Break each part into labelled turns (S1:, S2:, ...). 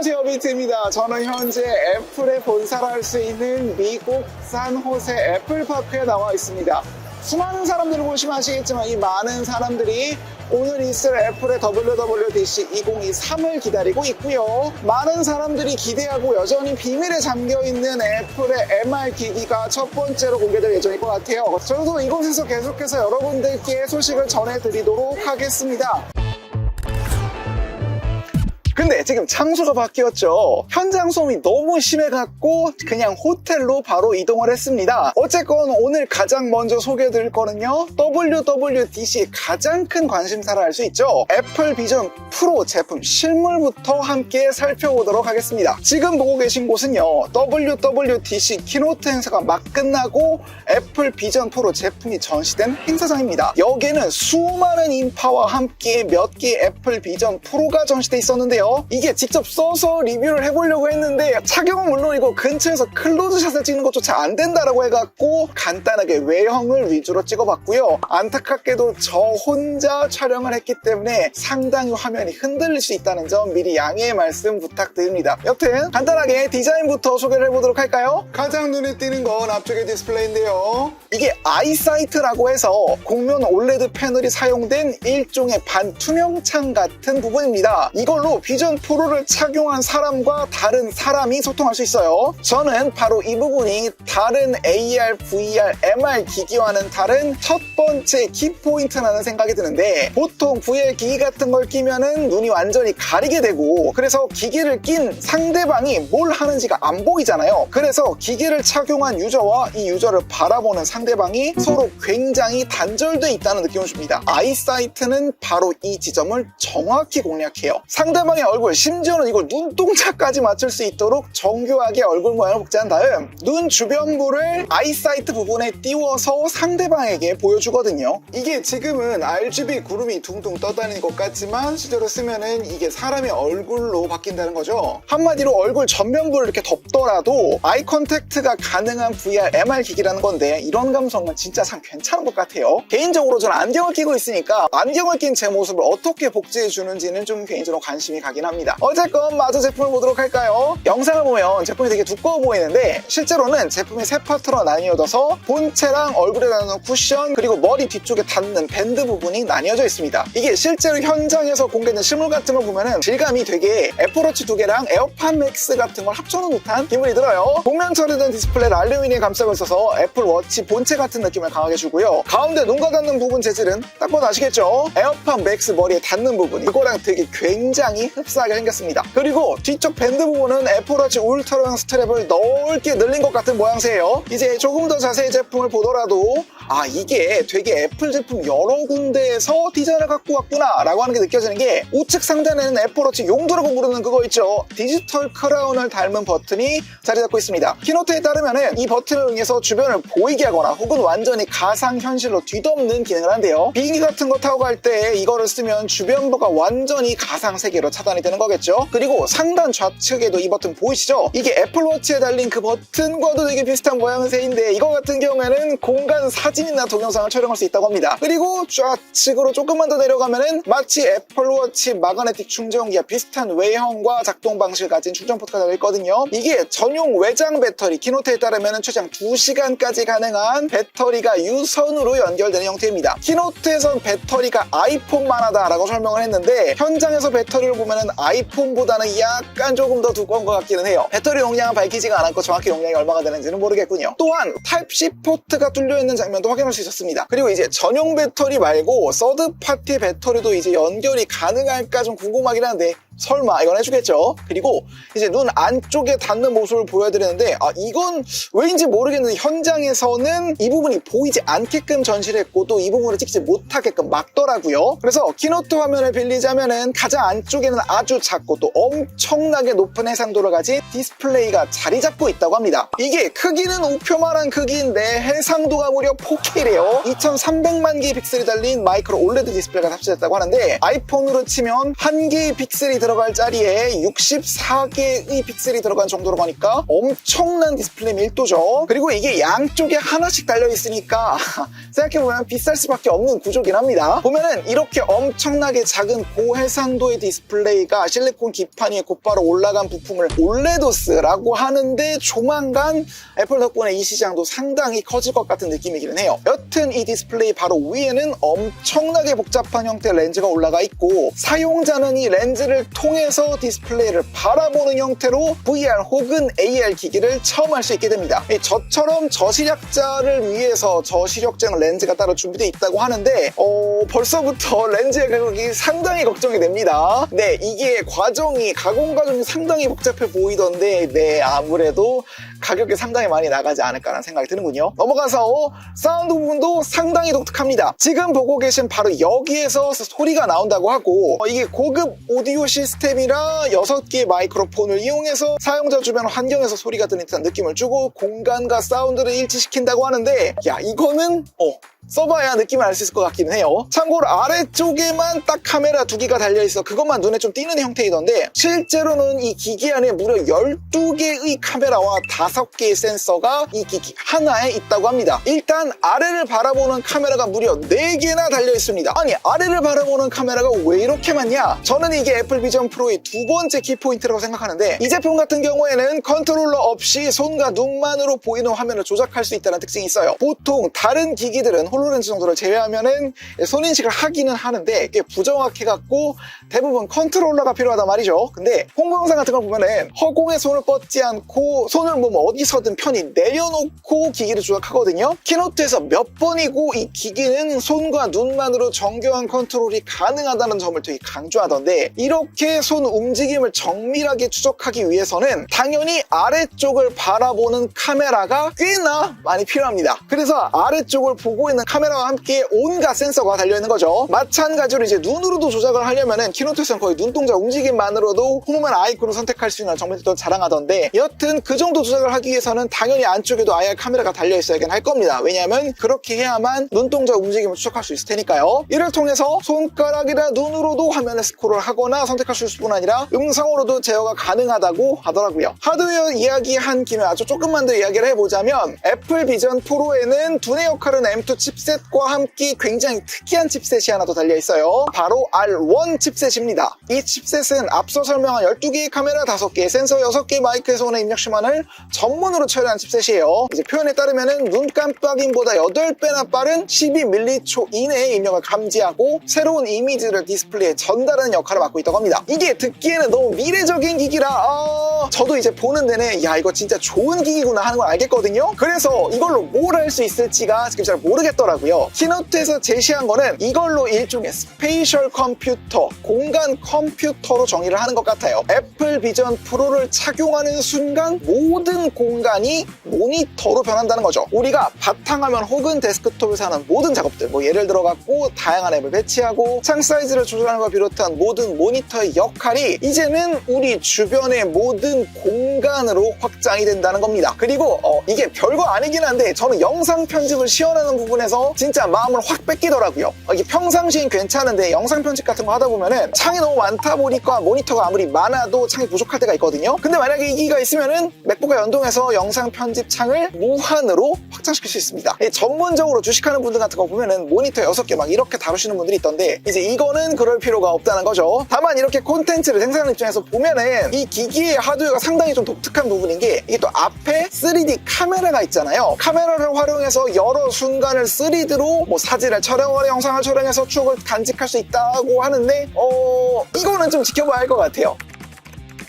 S1: 안녕하세요 비트입니다. 저는 현재 애플의 본사를 할 수 있는 미국 산호세 애플파크에 나와 있습니다. 수많은 사람들을 보시면 아시겠지만 이 많은 사람들이 오늘 있을 애플의 WWDC 2023을 기다리고 있고요. 많은 사람들이 기대하고 여전히 비밀에 잠겨있는 애플의 MR 기기가 첫 번째로 공개될 예정일 것 같아요. 저도 이곳에서 계속해서 여러분들께 소식을 전해드리도록 하겠습니다 근데 지금 장소가 바뀌었죠. 현장 소음이 너무 심해갖고 그냥 호텔로 바로 이동을 했습니다. 어쨌건 오늘 가장 먼저 소개해드릴 거는요. WWDC 가장 큰 관심사를 알수 있죠. 애플 비전 프로 제품 실물부터 함께 살펴보도록 하겠습니다. 지금 보고 계신 곳은요. WWDC 키노트 행사가 막 끝나고 애플 비전 프로 제품이 전시된 행사장입니다. 여기에는 수많은 인파와 함께 몇 개의 애플 비전 프로가 전시돼 있었는데요. 이게 직접 써서 리뷰를 해보려고 했는데 착용은 물론이고 근처에서 클로즈샷을 찍는 것조차 안 된다라고 해갖고 간단하게 외형을 위주로 찍어봤고요. 안타깝게도 저 혼자 촬영을 했기 때문에 상당히 화면이 흔들릴 수 있다는 점 미리 양해의 말씀 부탁드립니다. 여튼 간단하게 디자인부터 소개를 해보도록 할까요? 가장 눈에 띄는 건 앞쪽의 디스플레이인데요. 이게 아이사이트라고 해서 곡면 올레드 패널이 사용된 일종의 반투명창 같은 부분입니다. 이걸로 비전 프로를 착용한 사람과 다른 사람이 소통할 수 있어요. 저는 바로 이 부분이 다른 AR, VR, MR 기기와는 다른 첫 번째 키포인트라는 생각이 드는데 보통 VR 기기 같은 걸 끼면은 눈이 완전히 가리게 되고 그래서 기기를 낀 상대방이 뭘 하는지가 안 보이잖아요. 그래서 기기를 착용한 유저와 이 유저를 바라보는 상대방이 서로 굉장히 단절돼 있다는 느낌을 줍니다. 아이사이트는 바로 이 지점을 정확히 공략해요. 상대방의 얼굴, 심지어는 이걸 눈동자까지 맞출 수 있도록 정교하게 얼굴 모양을 복제한 다음 눈 주변부를 아이사이트 부분에 띄워서 상대방에게 보여주거든요. 이게 지금은 RGB 구름이 둥둥 떠다니는 것 같지만 실제로 쓰면은 이게 사람의 얼굴로 바뀐다는 거죠. 한마디로 얼굴 전면부를 이렇게 덮더라도 아이 컨택트가 가능한 VR MR 기기라는 건데 이런 감성은 진짜 참 괜찮은 것 같아요. 개인적으로 저는 안경을 끼고 있으니까 안경을 낀 제 모습을 어떻게 복제해 주는지는 좀 개인적으로 관심이 가긴 합니다. 어쨌건 마저 제품을 보도록 할까요? 영상을 보면 제품이 되게 두꺼워 보이는데 실제로는 제품이 세 파트로 나뉘어져서 본체랑 얼굴에 닿는 쿠션 그리고 머리 뒤쪽에 닿는 밴드 부분이 나뉘어져 있습니다. 이게 실제로 현장에서 공개된 실물 같은 걸 보면은 질감이 되게 애플워치 두 개랑 에어팟 맥스 같은 걸 합쳐놓은 듯한 기분이 들어요. 복면 처리된 디스플레이를 알루미늄 감싸고 있어서 애플워치 본체 같은 느낌을 강하게 주고요. 가운데 눈과 닿는 부분 재질은 딱 봐도 아시겠죠? 에어팟 맥스 머리에 닿는 부분 이거랑 되게 굉장히 흡사하게 생겼습니다. 그리고 뒤쪽 밴드 부분은 애플워치 울트라형 스트랩을 넓게 늘린 것 같은 모양새예요. 이제 조금 더 자세히 제품을 보더라도 아 이게 되게 애플 제품 여러 군데에서 디자인을 갖고 왔구나 라고 하는 게 느껴지는 게 우측 상단에는 애플워치 용도라고 부르는 그거 있죠. 디지털 크라운을 닮은 버튼이 자리 잡고 있습니다. 키노트에 따르면은 이 버튼을 이용해서 주변을 보이게 하거나 혹은 완전히 가상현실로 뒤덮는 기능을 한대요. 비행기 같은 거 타고 갈 때 이거를 쓰면 주변부가 완전히 가상세계로 차단이 되는 거겠죠. 그리고 상단 좌측에도 이 버튼 보이시죠? 이게 애플워치에 달린 그 버튼과도 되게 비슷한 모양새인데 이거 같은 경우에는 공간 사진이나 동영상을 촬영할 수 있다고 합니다. 그리고 좌측으로 조금만 더 내려가면은 마치 애플워치 마그네틱 충전기와 비슷한 외형과 작동 방식을 가진 충전 포트가 달려있거든요. 이게 전용 외장 배터리 키노트에 따르면 최장 2시간까지 가능한 배터리가 유선으로 연결되는 형태입니다. 키노트에선 배터리가 아이폰만 하다라고 설명을 했는데 현장에서 배터리를 보면 은 아이폰보다는 약간 조금 더 두꺼운 것 같기는 해요. 배터리 용량은 밝히지가 않았고 정확히 용량이 얼마가 되는지는 모르겠군요. 또한 타입C 포트가 뚫려 있는 장면도 확인할 수 있었습니다. 그리고 이제 전용 배터리 말고 서드 파티 배터리도 이제 연결이 가능할까 좀 궁금하긴 한데 설마 이건 해주겠죠. 그리고 이제 눈 안쪽에 닿는 모습을 보여드리는데 아 이건 왜인지 모르겠는데 현장에서는 이 부분이 보이지 않게끔 전시를 했고 또 이 부분을 찍지 못하게끔 막더라고요. 그래서 키노트 화면을 빌리자면은 가장 안쪽에는 아주 작고 또 엄청나게 높은 해상도를 가진 디스플레이가 자리 잡고 있다고 합니다. 이게 크기는 우표만한 크기인데 해상도가 무려 4K래요. 2300만 개의 픽셀이 달린 마이크로 올레드 디스플레이가 탑재됐다고 하는데 아이폰으로 치면 한 개의 픽셀이 들어갈 자리에 64개의 픽셀이 들어간 정도로 보니까 엄청난 디스플레이 밀도죠. 그리고 이게 양쪽에 하나씩 달려있으니까 생각해보면 비쌀 수밖에 없는 구조긴 합니다. 보면은 이렇게 엄청나게 작은 고해상도의 디스플레이가 실리콘 기판 위에 곧바로 올라간 부품을 올레도스라고 하는데 조만간 애플 덕분에 이 시장도 상당히 커질 것 같은 느낌이기는 해요. 여튼 이 디스플레이 바로 위에는 엄청나게 복잡한 형태의 렌즈가 올라가 있고 사용자는 이 렌즈를 통해서 디스플레이를 바라보는 형태로 VR 혹은 AR 기기를 체험할 수 있게 됩니다. 이 저처럼 저시력자를 위해서 저시력장 렌즈가 따로 준비되어 있다고 하는데 어, 벌써부터 렌즈의 가격이 상당히 걱정이 됩니다. 네, 이게 과정이 가공 과정이 상당히 복잡해 보이던데 네, 아무래도 가격이 상당히 많이 나가지 않을까라는 생각이 드는군요. 넘어가서 사운드 부분도 상당히 독특합니다. 지금 보고 계신 바로 여기에서 소리가 나온다고 하고 어, 이게 고급 오디오 시스템이라 6개의 마이크로폰을 이용해서 사용자 주변 환경에서 소리가 들리는 듯한 느낌을 주고 공간과 사운드를 일치시킨다고 하는데 야 이거는 어 써봐야 느낌을 알 수 있을 것 같기는 해요. 참고로 아래쪽에만 딱 카메라 두 개가 달려있어 그것만 눈에 좀 띄는 형태이던데 실제로는 이 기기 안에 무려 12개의 카메라와 5개의 센서가 이 기기 하나에 있다고 합니다. 일단 아래를 바라보는 카메라가 무려 4개나 달려있습니다. 아니 아래를 바라보는 카메라가 왜 이렇게 많냐? 저는 이게 애플 비전 프로의 두 번째 키포인트라고 생각하는데 이 제품 같은 경우에는 컨트롤러 없이 손과 눈만으로 보이는 화면을 조작할 수 있다는 특징이 있어요. 보통 다른 기기들은 홀로렌즈 정도를 제외하면은 손인식을 하기는 하는데 이게 부정확해갖고 대부분 컨트롤러가 필요하단 말이죠. 근데 홍보 영상 같은 걸 보면은 허공에 손을 뻗지 않고 손을 뭐 어디서든 편히 내려놓고 기기를 조작하거든요. 키노트에서 몇 번이고 이 기기는 손과 눈만으로 정교한 컨트롤이 가능하다는 점을 되게 강조하던데 이렇게 손 움직임을 정밀하게 추적하기 위해서는 당연히 아래쪽을 바라보는 카메라가 꽤나 많이 필요합니다. 그래서 아래쪽을 보고 있는 카메라와 함께 온갖 센서가 달려있는 거죠. 마찬가지로 이제 눈으로도 조작을 하려면은 키노트에서는 거의 눈동자 움직임만으로도 홈만 아이콘을 선택할 수 있는 정밀도 자랑하던데 여튼 그 정도 조작을 하기 위해서는 당연히 안쪽에도 IR 카메라가 달려있어야긴 할 겁니다. 왜냐하면 그렇게 해야만 눈동자 움직임을 추적할 수 있을 테니까요. 이를 통해서 손가락이나 눈으로도 화면을 스크롤 하거나 있을 뿐 아니라 음성으로도 제어가 가능하다고 하더라고요. 하드웨어 이야기한 김에 아주 조금만 더 이야기를 해보자면 애플 비전 프로에는 두뇌 역할은 M2 칩셋과 함께 굉장히 특이한 칩셋이 하나 더 달려있어요. 바로 R1 칩셋입니다. 이 칩셋은 앞서 설명한 12개의 카메라 5개, 센서 6개, 마이크에서 오는 입력 시간을 전문으로 처리한 칩셋이에요. 이제 표현에 따르면 눈 깜빡임보다 8배나 빠른 12m초 이내의 입력을 감지하고 새로운 이미지를 디스플레이에 전달하는 역할을 맡고 있다고 합니다. 이게 듣기에는 너무 미래적인 기기라 아, 저도 이제 보는 내내 야 이거 진짜 좋은 기기구나 하는 걸 알겠거든요. 그래서 이걸로 뭘 할 수 있을지가 지금 잘 모르겠 더라고요. 키노트에서 제시한 거는 이걸로 일종의 스페이셜 컴퓨터, 공간 컴퓨터로 정의를 하는 것 같아요. 애플 비전 프로를 착용하는 순간 모든 공간이 모니터로 변한다는 거죠. 우리가 바탕화면 혹은 데스크톱에서 하는 모든 작업들, 뭐 예를 들어 갖고 다양한 앱을 배치하고 창 사이즈를 조절하는 걸 비롯한 모든 모니터의 역할이 이제는 우리 주변의 모든 공간으로 확장이 된다는 겁니다. 그리고 어, 이게 별거 아니긴 한데 저는 영상 편집을 시연하는 부분에 서 진짜 마음을 확 뺏기더라고요. 어, 이게 평상시엔 괜찮은데 영상 편집 같은 거 하다 보면은 창이 너무 많다 보니까 모니터가 아무리 많아도 창이 부족할 때가 있거든요. 근데 만약에 이 기기가 있으면은 맥북과 연동해서 영상 편집 창을 무한으로 확장시킬 수 있습니다. 이 전문적으로 주식하는 분들 같은 거 보면은 모니터 6개 막 이렇게 다루시는 분들이 있던데 이제 이거는 그럴 필요가 없다는 거죠. 다만 이렇게 콘텐츠를 생산하는 입장에서 보면은 이 기기의 하드웨어가 상당히 좀 독특한 부분인 게 이게 또 앞에 3D 카메라가 있잖아요. 카메라를 활용해서 여러 순간을 3D로 뭐 사진을 촬영하거나 영상을 촬영해서 추억을 간직할 수 있다고 하는데 어 이거는 좀 지켜봐야 할 것 같아요.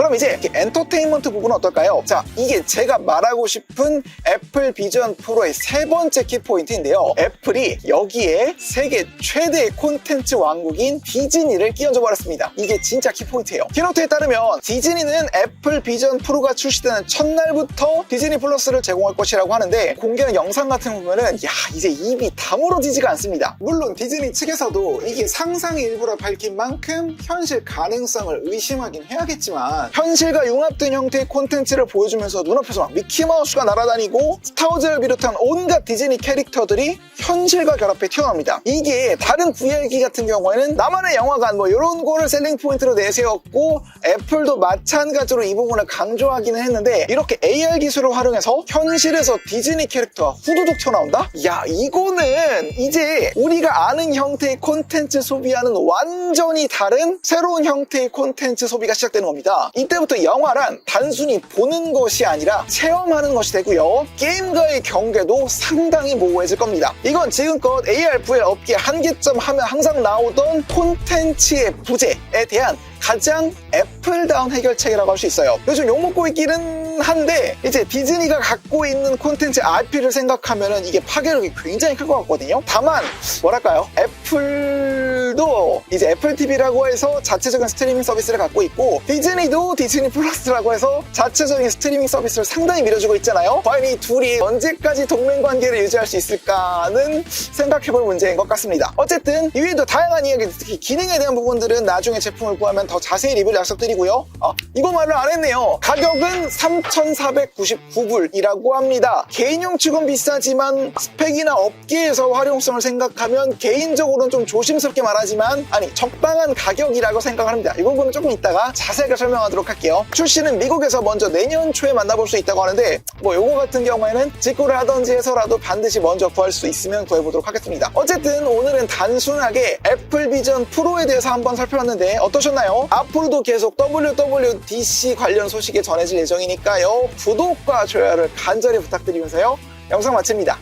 S1: 그럼 이제 엔터테인먼트 부분은 어떨까요? 자, 이게 제가 말하고 싶은 애플 비전 프로의 세 번째 키포인트인데요. 애플이 여기에 세계 최대의 콘텐츠 왕국인 디즈니를 끼얹어 버렸습니다. 이게 진짜 키포인트예요. 키노트에 따르면 디즈니는 애플 비전 프로가 출시되는 첫날부터 디즈니 플러스를 제공할 것이라고 하는데 공개한 영상 같은 거 보면은 야 이제 입이 다물어지지가 않습니다. 물론 디즈니 측에서도 이게 상상의 일부라 밝힌 만큼 현실 가능성을 의심하긴 해야겠지만 현실과 융합된 형태의 콘텐츠를 보여주면서 눈앞에서 막 미키마우스가 날아다니고 스타워즈를 비롯한 온갖 디즈니 캐릭터들이 현실과 결합해 튀어나옵니다. 이게 다른 VR기 같은 경우에는 나만의 영화관 뭐 이런 거를 셀링 포인트로 내세웠고 애플도 마찬가지로 이 부분을 강조하기는 했는데 이렇게 AR 기술을 활용해서 현실에서 디즈니 캐릭터가 후두둑 튀어나온다? 야 이거는 이제 우리가 아는 형태의 콘텐츠 소비와는 완전히 다른 새로운 형태의 콘텐츠 소비가 시작되는 겁니다. 이때부터 영화란 단순히 보는 것이 아니라 체험하는 것이 되고요. 게임과의 경계도 상당히 모호해질 겁니다. 이건 지금껏 AR, VR 업계 한계점 하면 항상 나오던 콘텐츠의 부재에 대한 가장 애플다운 해결책이라고 할 수 있어요. 요즘 욕먹고 있기는 한데 이제 디즈니가 갖고 있는 콘텐츠 IP를 생각하면 이게 파괴력이 굉장히 클 것 같거든요. 다만 뭐랄까요? 애플도 이제 애플 TV라고 해서 자체적인 스트리밍 서비스를 갖고 있고 디즈니도 디즈니 플러스라고 해서 자체적인 스트리밍 서비스를 상당히 밀어주고 있잖아요. 과연 이 둘이 언제까지 동맹 관계를 유지할 수 있을까는 생각해볼 문제인 것 같습니다. 어쨌든 이외에도 다양한 이야기, 특히 기능에 대한 부분들은 나중에 제품을 구하면 더 자세히 리뷰를 약속드리고요. 어, 이거 말을 안 했네요. 가격은 3,499불이라고 합니다. 개인용 측은 비싸지만 스펙이나 업계에서 활용성을 생각하면 개인적으로는 좀 조심스럽게 말하지만 아니 적당한 가격이라고 생각합니다. 이 부분은 조금 이따가 자세하게 설명하도록 할게요. 출시는 미국에서 먼저 내년 초에 만나볼 수 있다고 하는데 뭐 요거 같은 경우에는 직구를 하던지 해서라도 반드시 먼저 구할 수 있으면 구해보도록 하겠습니다. 어쨌든 오늘은 단순하게 애플 비전 프로에 대해서 한번 살펴봤는데 어떠셨나요? 앞으로도 계속 WWDC 관련 소식이 전해질 예정이니까 요. 구독과 좋아요를 간절히 부탁드리면서요. 영상 마칩니다.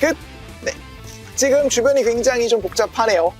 S1: 끝! 네. 지금 주변이 굉장히 좀 복잡하네요.